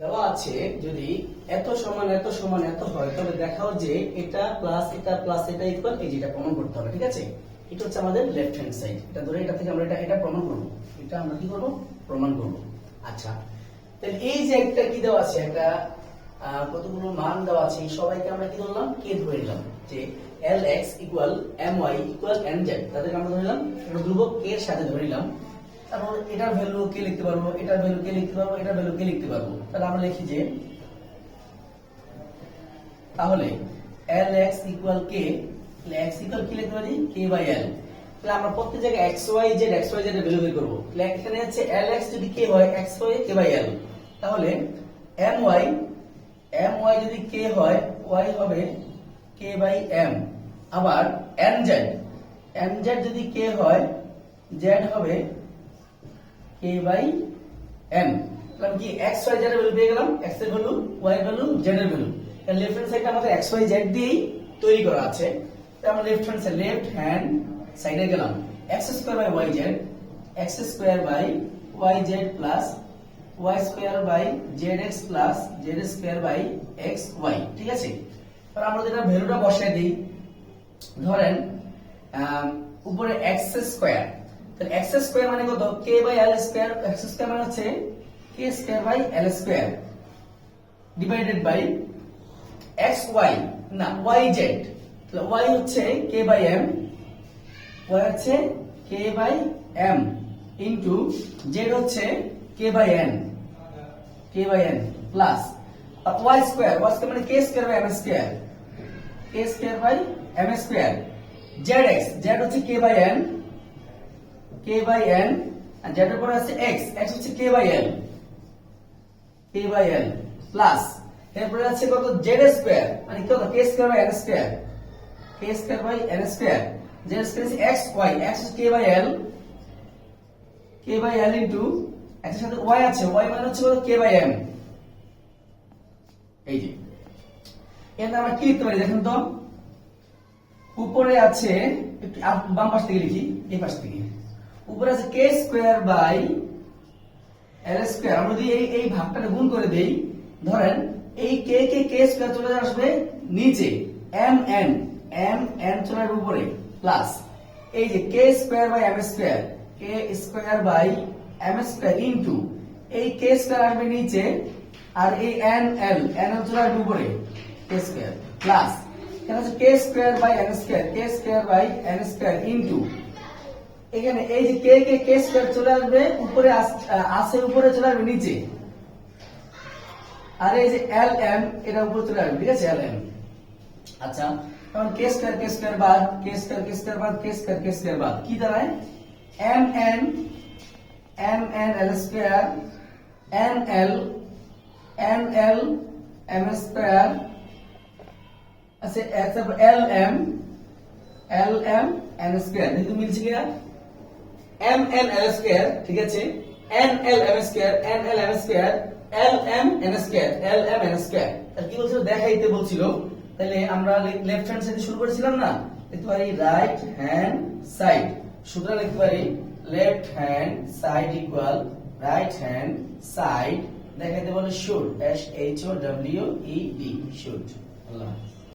দেওয়া আছে যদি এত সমান এত সমান, এত হয়, তবে দেখাও যে এটা প্লাস এটা প্লাস এটা ইকুয়াল এই যেটা প্রমাণ করতে হবে, ঠিক আছে? এটা হচ্ছে আমাদের লেফট হ্যান্ড সাইড এটা ধরে এটা থেকে আমরা এটা এটা প্রমাণ করব। এটা আমরা কি করব? প্রমাণ করব। আচ্ছা তাহলে এই যে একটা কি দেওয়া আছে? একটা কতগুলো মান দেওয়া আছে, এই সবাইকে আমরা কি ধরলাম? কে ধরে নিলাম? যে L X equal M Y equal N Z তাদেরকে আমরা ধরে নিলাম? ধ্রুবক কে এর সাথে ধরে নিলাম। তারপর এটার ভ্যালু কে লিখতে পারব, এটার ভ্যালু কে লিখতে পারব, এটার ভ্যালু কে লিখতে পারব। তাহলে আমরা লিখি যে, তাহলে L X equal K X equal কি লিখতে পারি? কে বাই এল তাহলে আমরা প্রত্যেক জায়গায় X Y Z X Y Z value বের করব। তাহলে এখানে হচ্ছে এল এক্স যদি কে হয় X Y K by L তাহলে এম ওয়াই এম ওয়াই যদি কে হয় ওয়াই হবে কে বাই এম আবার এন জেড এন জেড যদি কে হয় জেড হবে কে বাই এম তাহলে কি এক্স ওয়াই জেড ভ্যালু পেয়ে গেলাম এক্সের ভ্যালু ওয়াই ভ্যালু জেড এর ভ্যালু তাহলে লেফট হ্যান্ড সাইডটা আমাদের এক্স ওয়াই জেড দিয়েই তৈরি করা আছে। তাহলে আমরা left hand side left hand সাইডে গেলাম। X square by Y Z X square by Y Z plus Y square by Z X plus Z square by X Y ঠিক আছে? এবার আমরা যেটা ভ্যালুটা বসাই দিই, ধরেন উপরে এক্স স্কোয়ার তাহলে এক্স স্কোয়ার মানে কত? K by L square X square মানে হচ্ছে K square by L square divided by X Y না ওয়াই জেড ওয়াই হচ্ছে কে বাই এম ওয়াই হচ্ছে K by M into Z হচ্ছে K by N K by N plus Y square Y মানে K square by M square K square by M square. Z X Z হচ্ছে K by N K by N R Z পরে আছে X X হচ্ছে K by L K by L plus এরপরে আছে কত? Z square মানে কত K square by N square K square by N square Z square হচ্ছে X Y X K by L K by L into এক্সের সাথে Y আছে। Y মানে হচ্ছে কত? কে বাই এম এই যে। এর আমরা কি লিখতে পারি? দেখেন তো। উপরে আছে বাম পাশ থেকে লিখি, এই পাশ থেকে। উপরে আছে K square by L square আমরা যদি এই এই ভাগটাকে গুণ করে দেই, ধরেন এই কে কে কে স্কোয়ার চলে আসবে নিচে এম এন এম এন চলে আসবে উপরে প্লাস এই যে K square by M square K square by M square into এই কে স্কোয়ার আসবে নিচে আর এই এন এল এন এল চলে আসবে উপরে কে স্কোয়ার প্লাস হচ্ছে K square by N square K square by N square into এখানে এই যে কে কে কে স্কোয়ার চলে আসবে, উপরে আস- উপরে চলে আসবে, নিচে। আর এই যে এল এম এটা উপরে চলে আসবে, ঠিক আছে? এল এম আচ্ছা তখন কে স্কোয়ার কে স্কোয়ার বাদ, কে স্কোয়ার কে স্কোয়ার বাদ, কে স্কোয়ার কে স্কোয়ার বাদ। কি দাঁড়ায় M N M N L square N L M L M square আচ্ছা L M L M N square মিলছে কিনা এম এন এল স্কোয়ার ঠিক আছে? N L M square N L M square L M N square L M N square তাহলে কি বলছিল? দেখাইতে বলছিল। তাহলে আমরা লেফট হ্যান্ড সাইডে শুরু করেছিলাম না? লিখতে পারি রাইট হ্যান্ড সাইড সুতরাং লিখতে পারি left hand side equal right hand side দেখাইতে বলে should S H O W E D should Allah.